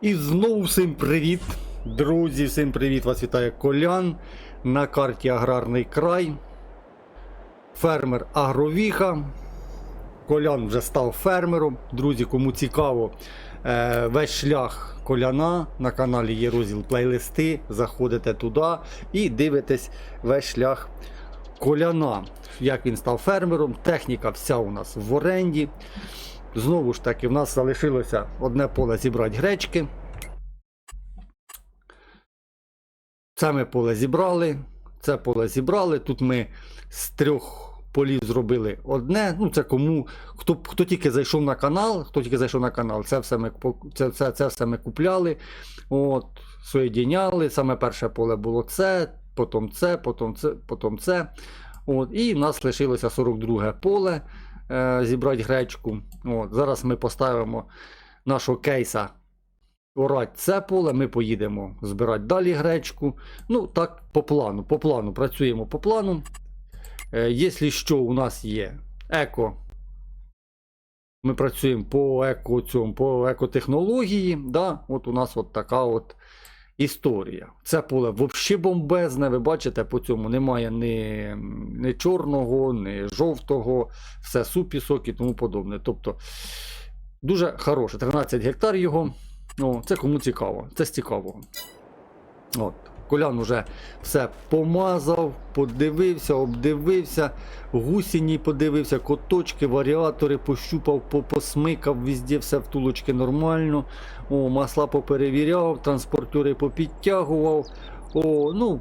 І знову всім привіт! Друзі, всім привіт! Вас вітає Колян на карті Аграрний край. Фермер Агровіха. Колян вже став фермером. Друзі, кому цікаво, е, весь шлях коляна на каналі є розділ плейлисти. Заходите туди і дивитесь весь шлях коляна. Як він став фермером. Техніка вся у нас в оренді. Знову ж таки, в нас залишилося одне поле зібрати гречки. Це ми поле зібрали. Це поле зібрали. Тут ми з трьох полів зробили одне. Ну, це кому, хто, хто тільки зайшов на канал, хто тільки зайшов на канал, це все ми, це, це, це все ми купляли. От, соєдіняли. Саме перше поле було це, потім це, потім це, потім це. От, і в нас лишилося 42 поле е, зібрати гречку. От, зараз ми поставимо нашого кейса орати це поле, ми поїдемо збирати далі гречку. Ну, так, по плану. По плану, працюємо по плану. Е, якщо що, у нас є еко. Ми працюємо по еко цьому, по екотехнології. Да? От у нас от така от історія. Це поле взагалі бомбезне. Ви бачите, по цьому немає ні, ні чорного, ні жовтого, все супісок і тому подобне. Тобто дуже хороше. 13 гектар його. О, це кому цікаво. Це з цікавого. От. Колян уже все помазав, подивився, обдивився, гусіні подивився, коточки, варіатори пощупав, посмикав, везде все втулочки нормально. О, масла поперевіряв, транспортери попідтягував. О, ну,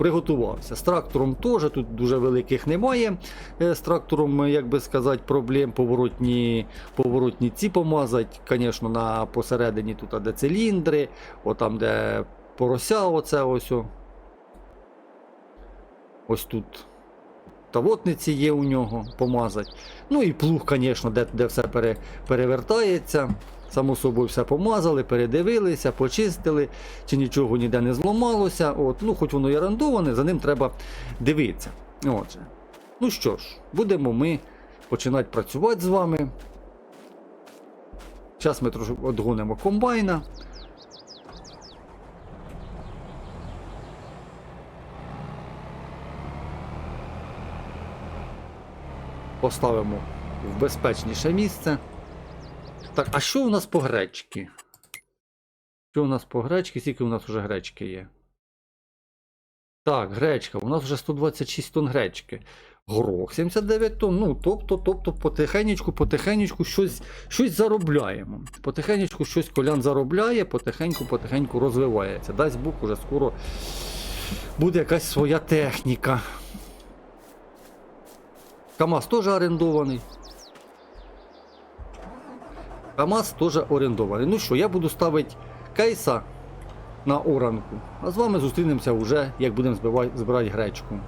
приготувався. З трактором теж тут дуже великих немає. Е, З трактором, як би сказати, проблем поворотні, поворотні ці помазати. Звісно, на посередині тут де циліндри, отам, де порося, оце ось. Ось тут тавотниці є у нього помазати. Ну і плуг, звісно, де, де все пере, перевертається. Само собою все помазали, передивилися, почистили, чи нічого ніде не зламалося. От, ну, хоч воно і орендоване, за ним треба дивитися. Отже. Ну що ж, будемо ми починати працювати з вами. Зараз ми трошки відгонимо комбайна. Поставимо в безпечніше місце. Так, а що у нас по гречки? Що у нас по гречки? Скільки у нас вже гречки є? Так, гречка. У нас вже 126 тонн гречки. Горох 79 тонн. Ну, тобто, тобто, потихенечку, потихенечку щось, щось заробляємо. Потихенечку щось колян заробляє, потихеньку, потихеньку розвивається. Дасть Бог, уже скоро буде якась своя техніка. КАМАЗ теж орендований. КАМАЗ теж орендований. Ну що, я буду ставити кейса на оранку, а з вами зустрінемося вже, як будемо збирати гречку.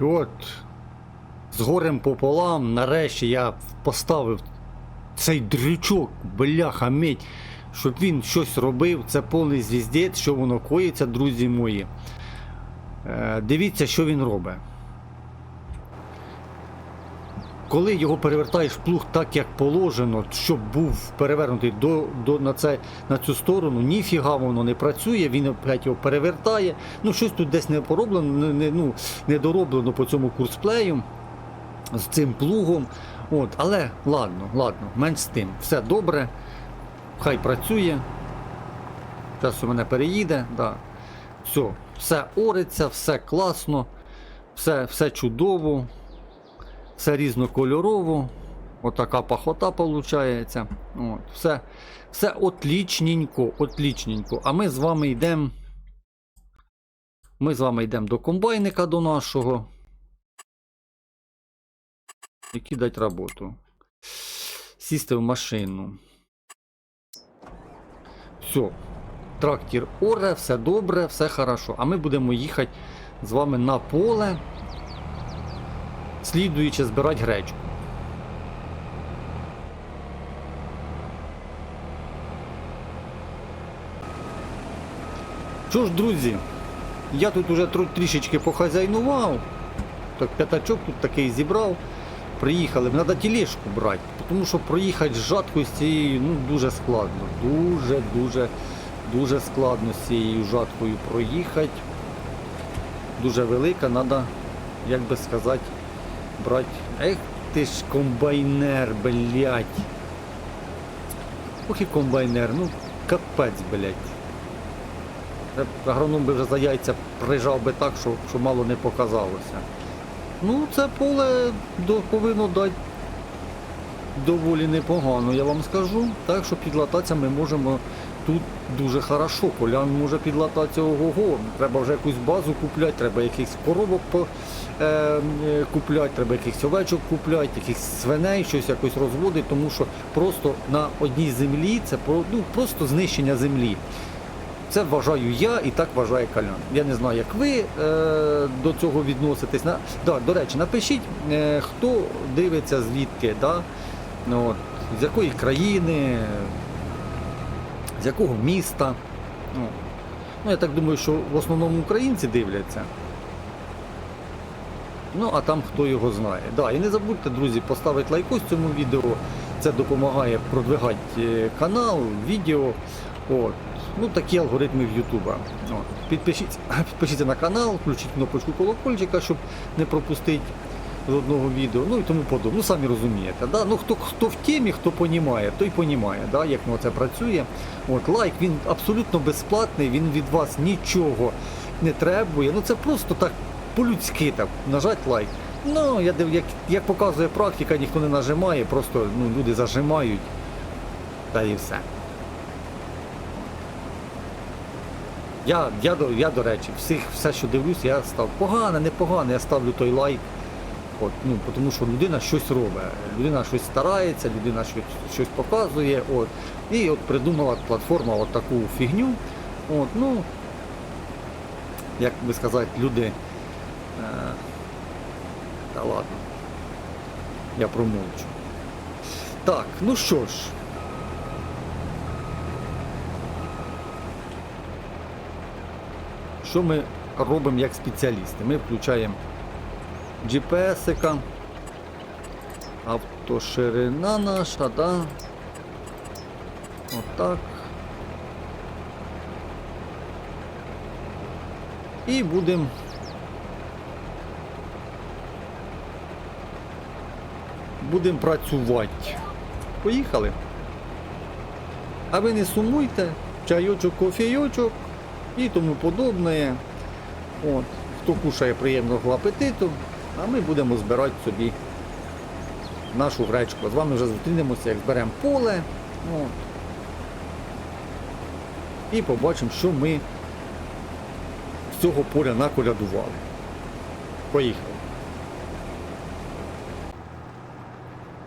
От, з горем пополам, нарешті я поставив цей дрючок, бляха медь, щоб він щось робив. Це повний звіздець, що воно коїться, друзі мої. Е, Дивіться, що він робить. Коли його перевертаєш плуг так, як положено, щоб був перевернутий до, до, на, це, на цю сторону, ніфіга воно не працює, він опять його перевертає. Ну, щось тут десь не пороблено, не, не, ну, не дороблено по цьому курсплею з цим плугом. От, але ладно, ладно, менш з тим. Все добре, хай працює. Зараз у мене переїде. Да. Все, все ориться, все класно, все, все чудово, все різнокольорово. Отака пахота виходить. От, все, все отлічненько, отлічненько. А ми з вами йдемо. Ми з вами йдемо до комбайника до нашого. Які дать роботу. Сісти в машину. Все. Трактір оре, все добре, все хорошо. А ми будемо їхати з вами на поле, слідуючи збирати гречку. Що ж, друзі, я тут уже трішечки похазяйнував. Так, п'ятачок тут такий зібрав. приїхали, треба тележку брати, тому що проїхати з жаткою ну, дуже складно. Дуже, дуже, складно з цією жаткою проїхати. Дуже велика, треба, як би сказати, брати. Ех ти ж комбайнер, блядь. Ох і комбайнер, ну капець, блядь. Агроном би вже за яйця прижав би так, що, що мало не показалося. Ну, це поле повинно дати доволі непогано, я вам скажу. Так що підлататися ми можемо тут дуже хорошо. Колян може підлататися ого-го. Треба вже якусь базу купляти, треба якихось коробок по, е, е, купляти, треба якихось овечок купляти, якихось свиней, щось якось розводити, тому що просто на одній землі це ну, просто знищення землі. Це вважаю я і так вважає Калян. Я не знаю, як ви е, до цього відноситесь. На, да, до речі, напишіть, е, хто дивиться звідки, да? ну, от, з якої країни, з якого міста. Ну, ну, я так думаю, що в основному українці дивляться. Ну, а там хто його знає. Да, і не забудьте, друзі, поставити лайкос цьому відео. Це допомагає продвигати е, канал, відео. От. Ну, такі алгоритми в Ютуба. Підпишіться, підпишіться на канал, включіть кнопочку колокольчика, щоб не пропустити жодного відео, ну і тому подобне. Ну, самі розумієте. Да? Ну, хто, хто в темі, хто понімає, той понімає, да? як воно це працює. От, лайк, він абсолютно безплатний, він від вас нічого не требує. Ну, це просто так по-людськи так, нажать лайк. Ну, я, як, як показує практика, ніхто не нажимає, просто ну, люди зажимають. Та і все. Я, я, я, до речі, всіх, все, що дивлюсь, я став погано, непогано, я ставлю той лайк. От, ну, тому що людина щось робить, людина щось старається, людина щось, щось показує. От. І от придумала платформа от таку фігню. От, ну, як би сказати, люди. Е, та ладно. Я промовчу. Так, ну що ж. Що ми робимо як спеціалісти? Ми включаємо GPS-ика, автоширина наша, да? Отак. І будемо будемо працювати. Поїхали. А ви не сумуйте, чайочок, кофійочок і тому подобне. От. Хто кушає приємного апетиту, а ми будемо збирати собі нашу гречку. З вами вже зустрінемося, як зберемо поле. От. І побачимо, що ми з цього поля наколядували. Поїхали.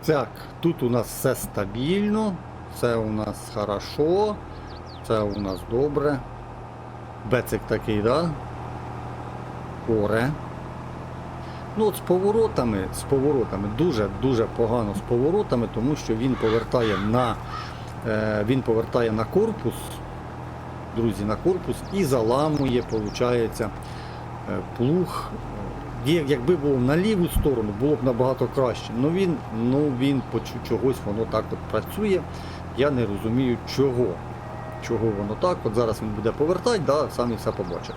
Так, тут у нас все стабільно, все у нас хорошо, це у нас добре. Бецик такий, да? Оре. Ну от з поворотами, з поворотами, дуже-дуже погано з поворотами, тому що він повертає на, е, він повертає на корпус, друзі, на корпус і заламує, виходить, плуг. Якби був на ліву сторону, було б набагато краще. Ну він, ну він по чогось воно так от працює. Я не розумію чого. Чого воно так. От зараз він буде повертати, да, самі все побачите.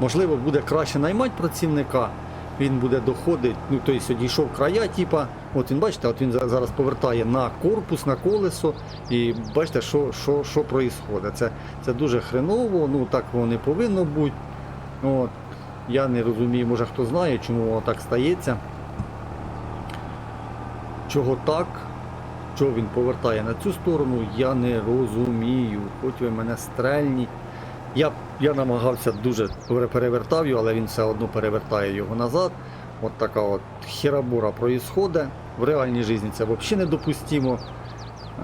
Можливо, буде краще наймати працівника, він буде доходити, ну тобто одійшов края, типа, от він бачите, от він зараз повертає на корпус, на колесо, і бачите, що, що, що проїсходить. Це, це дуже хреново, ну так воно не повинно бути. От. Я не розумію, може хто знає, чому воно так стається. Чого так? Чого він повертає на цю сторону, я не розумію. Хоч ви мене стрельніть. Я, я намагався дуже пере- перевертав його, але він все одно перевертає його назад. От така от херабура проїсходить. В реальній житті це взагалі недопустимо, е,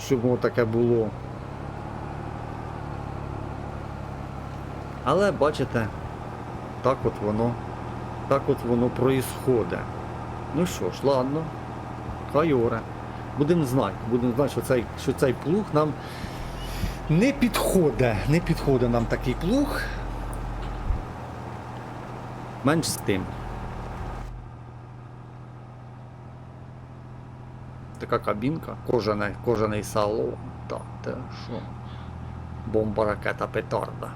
щоб таке було. Але бачите, так от воно, так от воно проїсходить. Ну що ж, ладно, хай оре. Будемо знати, будемо знати, що цей, що цей плуг нам Не підходить, не підходить нам такий плуг. Менш з тим. Така кабінка, кожаний, кожаний салон. Та те що? Бомба, ракета, петарда.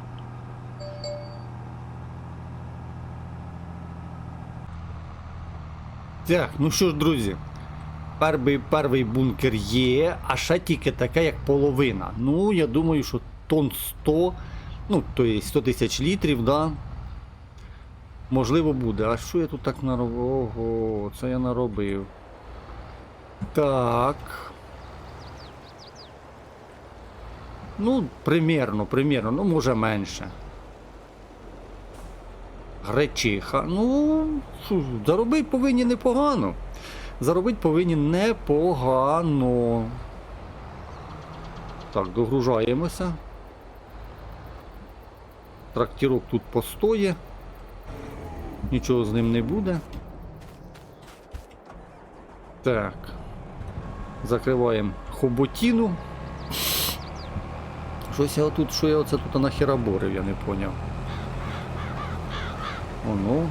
Так, ну що ж, друзі. Перший, перший бункер є, а ще тільки таке, як половина. Ну, я думаю, що тонн 100, ну, то є 100 тисяч літрів, да. Можливо, буде. А що я тут так наробив? Ого, це я наробив. Так. Ну, примірно, примірно, ну може менше. Гречиха. Ну, заробити повинні непогано. Заробити повинні непогано. Так, догружаємося. Трактірок тут постоє. Нічого з ним не буде. Так. Закриваємо хоботіну. Щось я тут, що я оце тут нахераборив, я не поняв. Оно.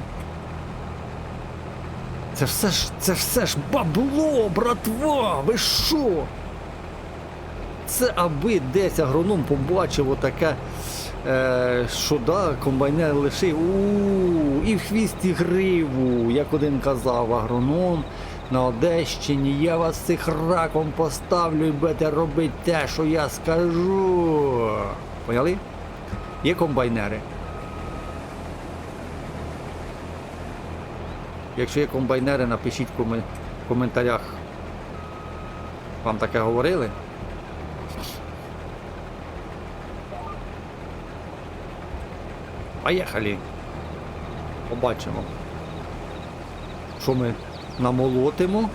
Це все ж, це все ж бабло, братва! Ви що? Це аби десь агроном побачив отаке, е, що да, комбайнер лишив. у і в хвісті гриву, як один казав агроном на Одещині, я вас цих раком поставлю і будете робити те, що я скажу. Поняли? Є комбайнери. Якщо є комбайнери, напишіть в коментарях. Вам таке говорили? Поїхали. Побачимо. Що ми намолотимо?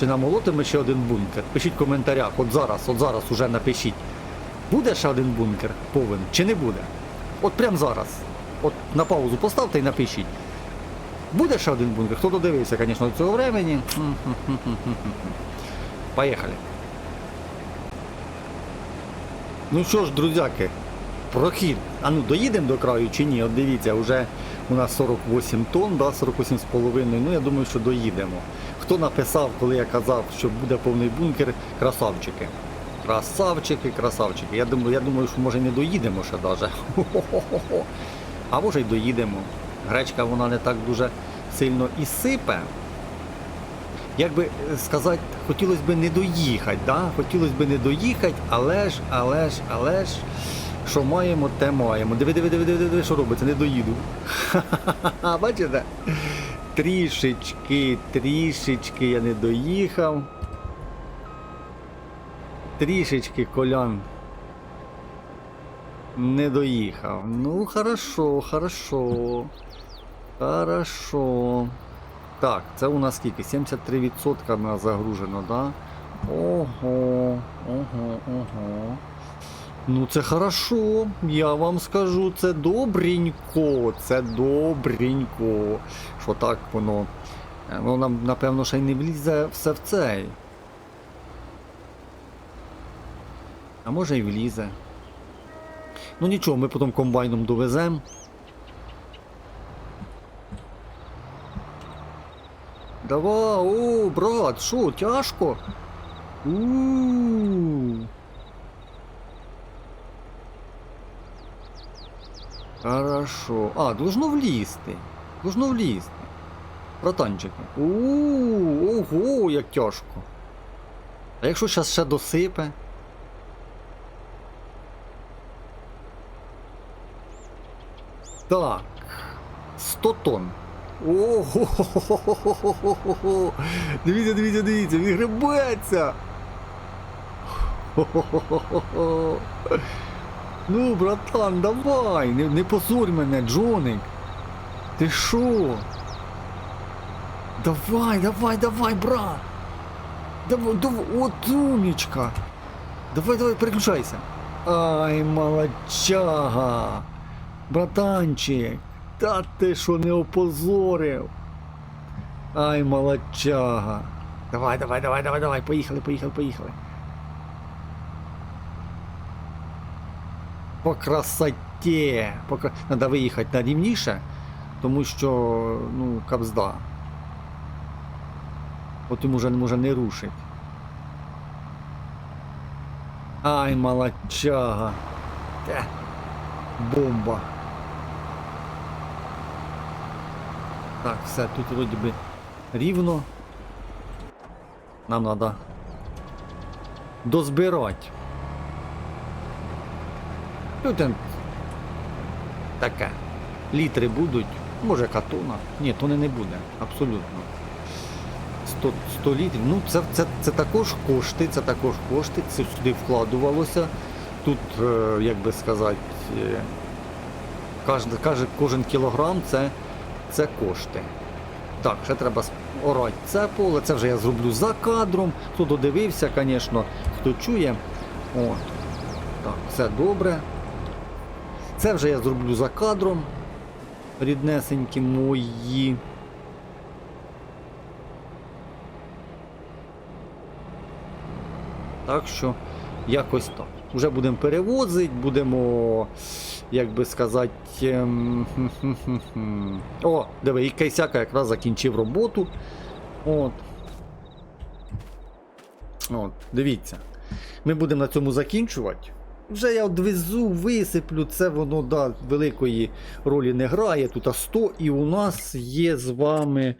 Чи намолотимо ще один бункер? Пишіть в коментарях. От зараз, от зараз уже напишіть. Буде ще один бункер повен чи не буде? От прямо зараз. От на паузу поставте і напишіть. Буде ще один бункер? Хто додивився, звісно, до цього времени. Поїхали. Ну що ж, друзяки, прохід. А ну доїдемо до краю чи ні? От дивіться, вже у нас 48 тонн, да, 48,5. Ну я думаю, що доїдемо. Хто написав, коли я казав, що буде повний бункер, красавчики. Красавчики, красавчики. Я думаю, я думаю, що може не доїдемо ще даже. А може й доїдемо. Гречка вона не так дуже сильно і сипе. Як би е, сказати, хотілося б не доїхати, да? хотілося б не доїхати, але ж, але ж, але ж, що маємо, те маємо. Диви, диви, диви, диви, диви, що робиться, не доїду. Бачите? Трішечки, трішечки я не доїхав. Трішечки колян не доїхав. Ну, хорошо, хорошо. Хорошо. Так, це у нас скільки? 73% в нас загружено, да? Ого, ого, ого. Ну це хорошо, я вам скажу, це добренько, це добренько. Що так воно. е, Ну нам напевно ще й не влізе все в цей. А може й влізе. Ну нічого, ми потім комбайном довеземо. Давай, о, брат, що, тяжко? У-у-у. Хорошо. А, должно влізти. Должно влізти. Братанчики. У, ого, як тяжко. А якщо зараз ще досипе? Так. 100 тонн. Ого! Дивіться, дивіться, дивіться, він гребеться! Ну, братан, давай, не, не позорь мене, Джоник. Ти шо? Давай, давай, давай, брат. Давай, давай, от умничка. Давай, давай, переключайся. Ай, молодчага братанчик, та ти що не опозорив. Ай, молодчага. Давай, давай, давай, давай, давай, поїхали, поїхали, поїхали. По красоті. По... Надо виїхати на рівніше, тому що ну, кабзда. От йому вже може не рушить. Ай, молодчага. Е, бомба. Так, все, тут вроді би рівно. Нам треба дозбирати. Тут таке. Літри будуть, може катона. Ні, то не, буде, абсолютно. 100, 100 літрів. Ну, це, це, це також кошти, це також кошти, це сюди вкладувалося. Тут, е, як би сказати, е, кожен кілограм це, це кошти. Так, ще треба орати це поле, це вже я зроблю за кадром. Хто додивився, звісно, хто чує. От. Так, все добре. Це вже я зроблю за кадром. Ріднесенькі мої. Так що, якось так. Вже будемо перевозити, будемо, як би сказати. ем. О, диви, і Кейсяка якраз закінчив роботу. От. От, дивіться. Ми будемо на цьому закінчувати. Вже я одвезу, висиплю, це воно да, великої ролі не грає. Тут а 100, і у нас є з вами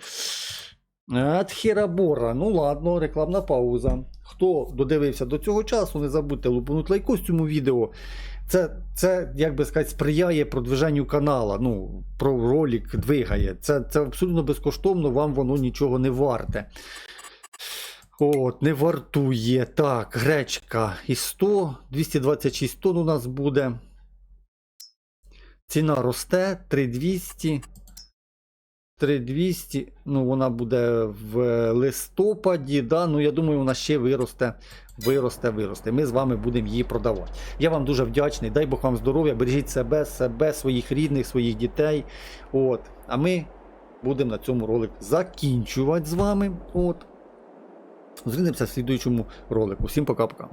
Атхірабора. Ну ладно, рекламна пауза. Хто додивився до цього часу, не забудьте лупанути лайкос цьому відео. Це, це, як би сказати, сприяє продвиженню канала. Ну, про ролик двигає. Це, це абсолютно безкоштовно, вам воно нічого не варте. От, не вартує. Так, гречка і 100, 226 тонн у нас буде. Ціна росте 3200. 3200, ну вона буде в листопаді, да, ну я думаю, вона ще виросте, виросте, виросте. Ми з вами будемо її продавати. Я вам дуже вдячний. Дай Бог вам здоров'я, бережіть себе, себе, своїх рідних, своїх дітей. От. А ми будемо на цьому ролик закінчувати з вами. От. Зустрінемося в слідуючому ролику. Всім пока-пока.